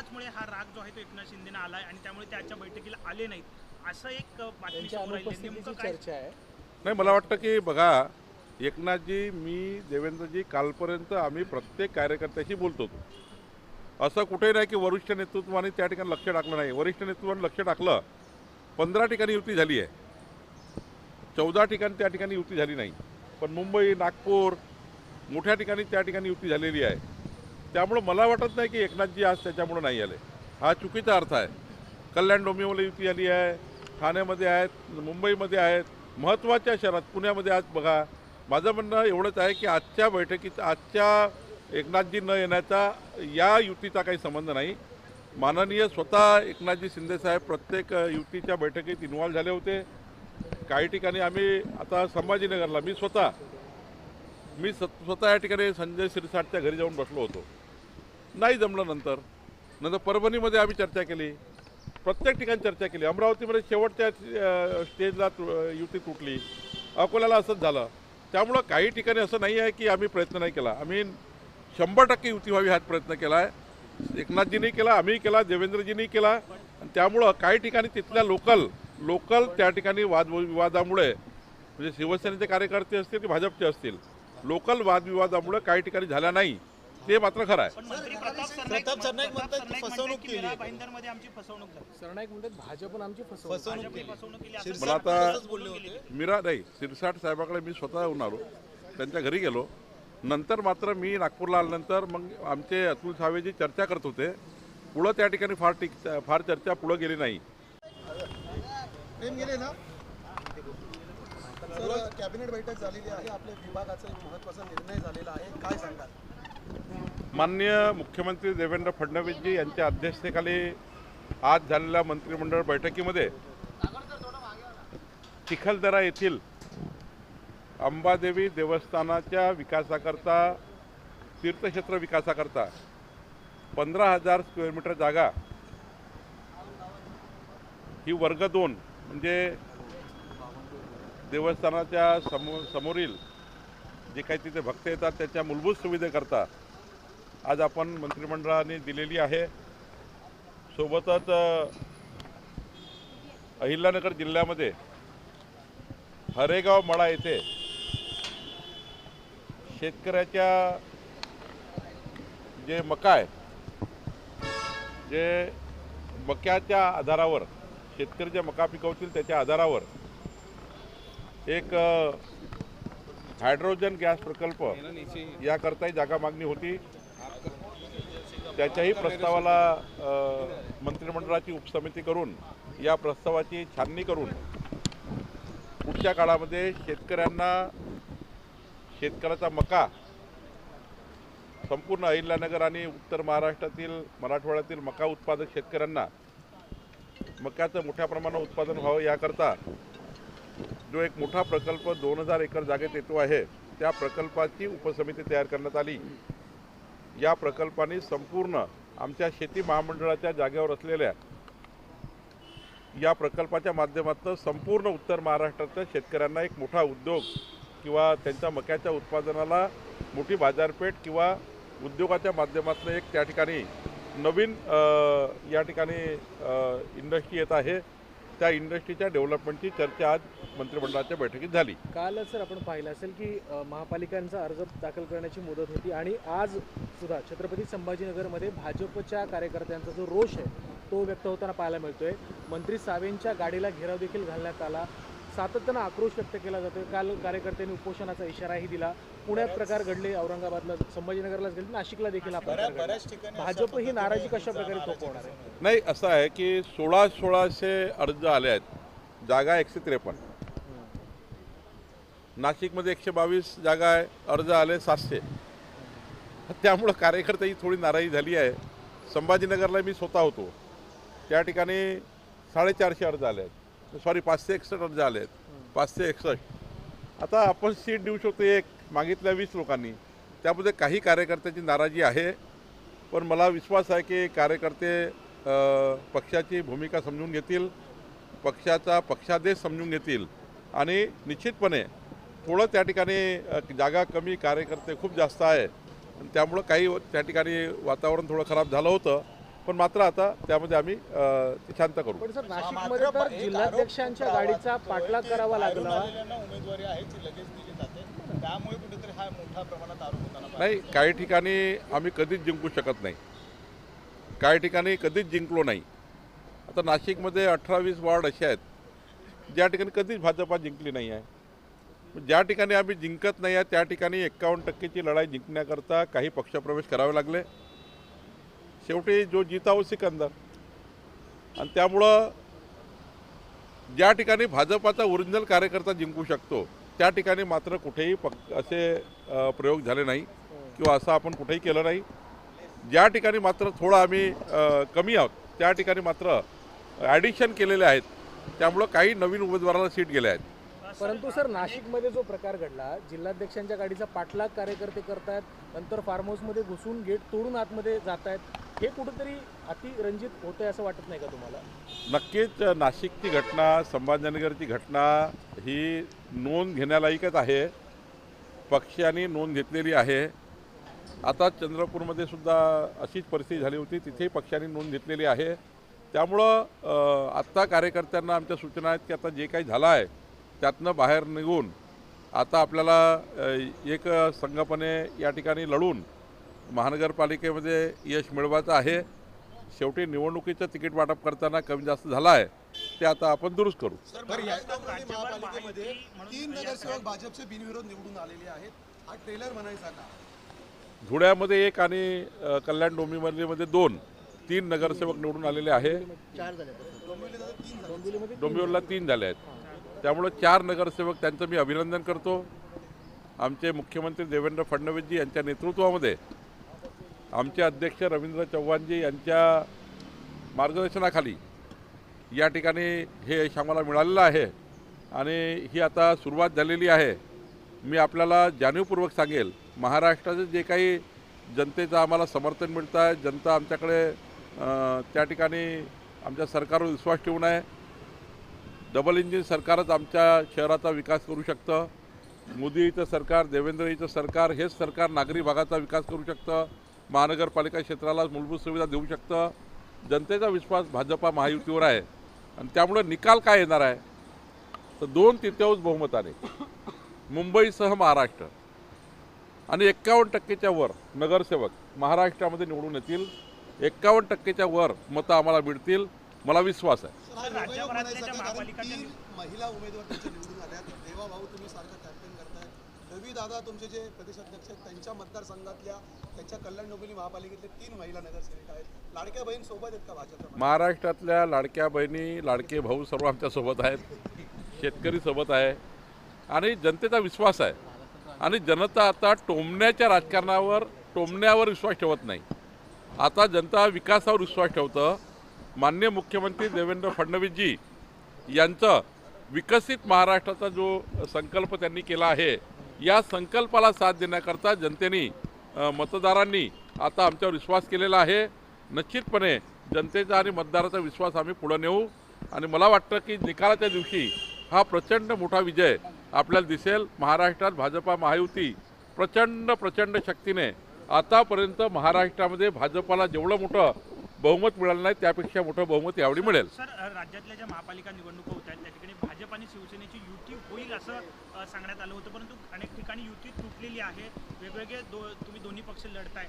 त्याचमुळे हा राग जो आहे तो एकनाथ शिंदेना आलाय आणि त्यामुळे त्याच्या बैठकीला आले नाहीत. असं एक अ, बातमी त्यांच्यासमोर आली आहे. अनुपस्थितीची नेमकं काय? चर्चा आहे. नाही मला वाटतं की बघा एकनाथजी मी देवेंद्रजी कालपर्यंत आम्ही प्रत्येक कार्यकर्त्याशी बोलतो. असं कुठेही नाही की वरिष्ठ नेतृत्वाने त्या ठिकाणी लक्ष टाकलं नाही. वरिष्ठ नेतृत्वाने लक्ष टाकलं पंधरा ठिकाणी युती झाली आहे. चौदा ठिकाणी त्या ठिकाणी युती झाली नाही. पण मुंबई नागपूर मोठ्या ठिकाणी त्या ठिकाणी युती झालेली आहे. त्यामुळं मला वाटत नाही की एकनाथजी आज त्याच्यामुळं नाही आले. हा चुकीचा अर्थ आहे. कल्याण डोंबिवली युती आली आहे ठाण्यामध्ये आहेत मुंबईमध्ये आहेत महत्त्वाच्या शहरात पुण्यामध्ये आज बघा माझं म्हणणं एवढंच आहे की आजच्या बैठकीत आजच्या एकनाथजी न येण्याचा या युतीचा काही संबंध नाही. माननीय स्वतः एकनाथजी शिंदेसाहेब प्रत्येक युतीच्या बैठकीत इन्व्हॉल्व झाले होते. काही ठिकाणी आम्ही आता संभाजीनगरला मी स्वतः मी स स्वतः या ठिकाणी संजय शिरसाटच्या घरी जाऊन बसलो होतो. नाही जमलं नंतर. नंतर परभणीमध्ये आम्ही चर्चा केली. प्रत्येक ठिकाणी चर्चा केली. अमरावतीमध्ये शेवटच्या स्टेजला तु- युती तुटली. अकोल्याला असंच झालं. त्यामुळं काही ठिकाणी असं नाही आहे की आम्ही प्रयत्न नाही केला. आम्ही शंभर टक्के युती व्हावी हा प्रयत्न केला आहे. एकनाथजींनी केला आम्ही केला देवेंद्रजींनी केला. आणि त्यामुळं काही ठिकाणी तिथल्या लोकल लोकल त्या ठिकाणी वादविवादामुळे म्हणजे शिवसेनेचे कार्यकर्ते असतील की भाजपचे असतील लोकल वादविवादामुळे काही ठिकाणी झाला नाही. ते मात्र खरं आहे. प्रताप सरनाईक म्हणतात की फसवणूक केली आमची सरनाईक म्हणतात भाजपनं फसवणूक केली. मला आता- तसंच बोलले होते. मीरा नाही सिरसाट साहेबाकडे मी स्वतः येऊन आलो. त्यांच्या घरी गेलो. नंतर मात्र मी नागपूरला आल्यानंतर मग आमचे अतुल सावेजी चर्चा करत होते. पुढं त्या ठिकाणी फार टिक फार चर्चा पुढं गेली नाही. प्रेम गेले ना? सर कॅबिनेट बैठक झालेली आहे. आपल्या विभागाचा एक महत्त्वाचा निर्णय झालेला आहे. काय सांगाल? माननीय मुख्यमंत्री देवेंद्र फडणवीसजी यांच्या अध्यक्षतेखाली आज झालेल्या मंत्रिमंडळ बैठकीमध्ये चिखलदरा येथील अंबादेवी देवस्थानाच्या विकासाकरता तीर्थक्षेत्र विकासाकरता पंधरा हजार स्क्वेअर मीटर जागा ही वर्ग दोन म्हणजे देवस्थानाच्या समो समोरील जे काही तिथे भक्त येतात त्याच्या मूलभूत सुविधेकरता आज आपण मंत्रिमंडळाने दिलेली आहे. सोबतच अहिल्यानगर जिल्ह्यामध्ये हरेगाव मळा येथे शेतकऱ्याच्या जे मका आहे जे मक्याच्या आधारावर शेतकरी जे मका पिकवतील त्याच्या आधारावर एक हायड्रोजन गॅस प्रकल्प याकरताही जागा मागणी होती. त्याच्याही प्रस्तावाला मंत्रिमंडळाची उपसमिती करून या प्रस्तावाची छाननी करून पुढच्या काळामध्ये शेतकऱ्यांना शेतकऱ्याचा मका संपूर्ण अहिल्यानगर आणि उत्तर महाराष्ट्रातील मराठवाड्यातील मका उत्पादक शेतकऱ्यांना मक्याचं मोठ्या प्रमाणात उत्पादन व्हावं याकरता जो एक मोठा प्रकल्प दोन हजार एकर जागेत येतो आहे त्या प्रकल्पाची उपसमिती तयार करण्यात आली. या प्रकल्पाने संपूर्ण आमच्या शेती महामंडळाच्या जागेवर असलेल्या या प्रकल्पाच्या माध्यमातून संपूर्ण उत्तर महाराष्ट्रातल्या शेतकऱ्यांना एक मोठा उद्योग किंवा त्यांच्या मक्याच्या उत्पादनाला मोठी बाजारपेठ किंवा उद्योगाच्या माध्यमातून एक त्या ठिकाणी नवीन या ठिकाणी इंडस्ट्री येत आहे. त्या इंडस्ट्रीच्या डेव्हलपमेंटची चर्चा आज मंत्रिमंडळाच्या बैठकीत झाली. काल सर आपण पाहिलं असेल की महापालिकांचा अर्ज दाखल करण्याची मुदत होती आणि आज सुद्धा छत्रपती संभाजीनगरमध्ये भाजपच्या कार्यकर्त्यांचा जो रोष आहे तो व्यक्त होताना पाहायला मिळतोय. मंत्री सावेंच्या गाडीला घेराव देखील घालण्यात आला. सातत्यानं आक्रोश व्यक्त केला जातोय. काल कार्यकर्त्यांनी उपोषणाचा इशाराही दिला. पुण्यात प्रकार घडले औरंगाबादला संभाजीनगरलाच घडले नाशिकला देखील भाजप ही नाराजी कशा प्रकारे थोपवणार आहे? नाही असं आहे की सोळा सोळाशे अर्ज आले आहेत. जागा एकशे त्रेपन्न. नाशिकमध्ये एकशे बावीस जागा आहे अर्ज आले सातशे. त्यामुळं कार्यकर्त्याची थोडी नाराजी झाली आहे. संभाजीनगरला मी स्वतः होतो. त्या ठिकाणी साडेचारशे अर्ज आले आहेत. सॉरी पाचशे एकसष्ट अर्ज आले आहेत पाचशे एकसष्ट. आता आपण सीट देऊ शकतो एक मागितल्या वीस लोकांनी. त्यामध्ये काही कार्यकर्त्याची नाराजी आहे पण मला विश्वास आहे की कार्यकर्ते पक्षाची भूमिका समजून घेतील पक्षाचा पक्षादेश समजून घेतील. आणि निश्चितपणे थोडं त्या ठिकाणी जागा कमी कार्यकर्ते खूप जास्त आहे. आणि त्यामुळं काही त्या ठिकाणी वातावरण थोडं खराब झालं होतं. पण मात्र आता त्यामध्ये आम्ही शांत करू. पण सर नाशिकमध्ये तर जिल्हाध्यक्षांच्या गाडीचा पाठलाग करावा लागला उमेदवारी आहे ती लगेच दिली जाते. त्यामुळे कुठेतरी हा मोठ्या प्रमाणात आरोप होताना पाहिजे. नाही काही ठिकाणी आम्ही कधीच जिंकू शकत नाही. काही ठिकाणी कधीच जिंकलो नाही. आता नाशिकमध्ये अठरा वीस वॉर्ड असे आहेत ज्या ठिकाणी कधीच भाजपा जिंकली नाही आहे. ज्या ठिकाणी आम्ही जिंकत नाही आहे त्या ठिकाणी एक्कावन्न टक्केची लढाई जिंकण्याकरता काही पक्षप्रवेश करावे लागले. शेवटी जो जिताव सिकंदर. आणि त्यामुळं ज्या ठिकाणी भाजपाचा ओरिजिनल कार्यकर्ता जिंकू शकतो त्या ठिकाणी मात्र कुठेही पक असे प्रयोग झाले नाही किंवा असं आपण कुठेही केलं नाही. ज्या ठिकाणी मात्र थोडं आम्ही कमी आहोत त्या ठिकाणी मात्र ॲडिशन केलेले आहेत. त्यामुळं काही नवीन उमेदवाराला सीट गेल्या आहेत. परंतु सर नाशिकमध्ये जो प्रकार घडला जिल्हाध्यक्षांच्या गाडीचा पाठलाग कार्यकर्ते करतायत नंतर फार्म हाऊसमध्ये घुसून गेट तोडून आतमध्ये जात आहेत हे कुठंतरी अतिरंजित होतंय असं वाटत नाही का तुम्हाला? नक्कीच नाशिकची घटना संभाजीनगरची घटना ही नोंद घेण्यालायकच आहे. पक्षाने नोंद घेतलेली आहे. आता चंद्रपूरमध्ये सुद्धा अशीच परिस्थिती झाली होती तिथेही पक्षाने नोंद घेतलेली आहे. त्यामुळं आत्ता कार्यकर्त्यांना आमच्या सूचना आहेत की आता जे काही झालं आहे त्यातनं बाहेर निघून आता आपल्याला एक संघपणे या ठिकाणी लढून महानगरपालिकेमध्ये यश मिळवायचं आहे. शेवटी निवडणुकीचं तिकीट वाटप करताना कमी जास्त झालं आहे ते आता आपण दुरुस्त करू. तीन नगरसेवक भाजपचे बिनविरोध निवडून आलेले आहेत. हा ट्रेलर म्हणायचा का? धुळ्यामध्ये एक आणि कल्याण डोंबिवलीमध्ये दोन तीन नगरसेवक निवडून आलेले आहे. डोंबिवलीला तीन झाले आहेत. त्यामुळं चार नगरसेवक त्यांचं मी अभिनंदन करतो. आमचे मुख्यमंत्री देवेंद्र फडणवीसजी यांच्या नेतृत्वामध्ये आमचे अध्यक्ष रवींद्र चव्हाणजी यांच्या मार्गदर्शनाखाली या ठिकाणी हे यश आम्हाला मिळालेलं आहे. आणि ही आता सुरुवात झालेली आहे. मी आपल्याला जाणीवपूर्वक सांगेल महाराष्ट्राचं जे काही जनतेचं आम्हाला समर्थन मिळतं आहे जनता आमच्याकडे त्या ठिकाणी आमच्या सरकारवर विश्वास ठेवून आहे. डबल इंजिन सरकारच आमच्या शहराचा विकास करू शकतं. मोदीचं सरकार देवेंद्रजीचं सरकार हेच सरकार नागरी भागाचा विकास करू शकतं. महानगरपालिका क्षेत्राला मूलभूत सुविधा देऊ शकतं. जनतेचा विश्वास भाजपा महायुतीवर आहे. आणि त्यामुळं निकाल काय येणार आहे? तर दोन तिथ्यांश बहुमताने. मुंबईसह महाराष्ट्र. आणि एक्कावन्न टक्केच्या वर नगरसेवक महाराष्ट्रामध्ये निवडून येतील. एक्कावन्न टक्केच्या वर मतं आम्हाला मिळतील. मला विश्वास आहे. हा महिला उमेदवार देवा भाऊ तुम्ही सारखं कॅम्पेन करताय. रवी दादा तुमचे जे प्रदेशाध्यक्ष आहेत त्यांच्या मतदारसंघातल्या त्यांच्या कल्याण डोंबिवली महापालिकेतले तीन महिला नगरसेविका आहेत. लाडक्या बहीण सोबत आहेत का भाजपच्या महाराष्ट्रातल्या लाडक्या बहिणी लाडके भाऊ सर्व आमच्यासोबत आहेत. शेतकरी सोबत आहे. आणि जनतेचा विश्वास आहे. आणि जनता आता टोमण्याच्या राजकारणावर टोमण्यावर विश्वास ठेवत नाही. आता जनता विकासावर विश्वास ठेवतं. मान्य मुख्यमंत्री देवेंद्र फडणवीसजी यांचं विकसित महाराष्ट्राचा जो संकल्प त्यांनी केला आहे या संकल्पाला साथ देण्याकरता जनतेने मतदारांनी आता आमच्यावर विश्वास केलेला आहे. निश्चितपणे जनतेचा आणि मतदाराचा विश्वास आम्ही पुढं नेऊ. आणि मला वाटतं की निकालाच्या दिवशी हा प्रचंड मोठा विजय आपल्याला दिसेल. महाराष्ट्रात भाजपा महायुती प्रचंड प्रचंड शक्तीने आतापर्यंत महाराष्ट्रामध्ये भाजपाला जेवढं मोठं बहुमत मिळालं नाही त्यापेक्षा मोठं बहुमत यावेळी मिळेल. सर राज्यातल्या ज्या महापालिका निवडणुका होत आहेत त्या ठिकाणी भाजप आणि शिवसेनेची युती होईल असं सांगण्यात आलं होतं परंतु अनेक ठिकाणी युती तुटलेली आहे. वेगवेगळे दो तुम्ही दोन्ही पक्ष लढताय.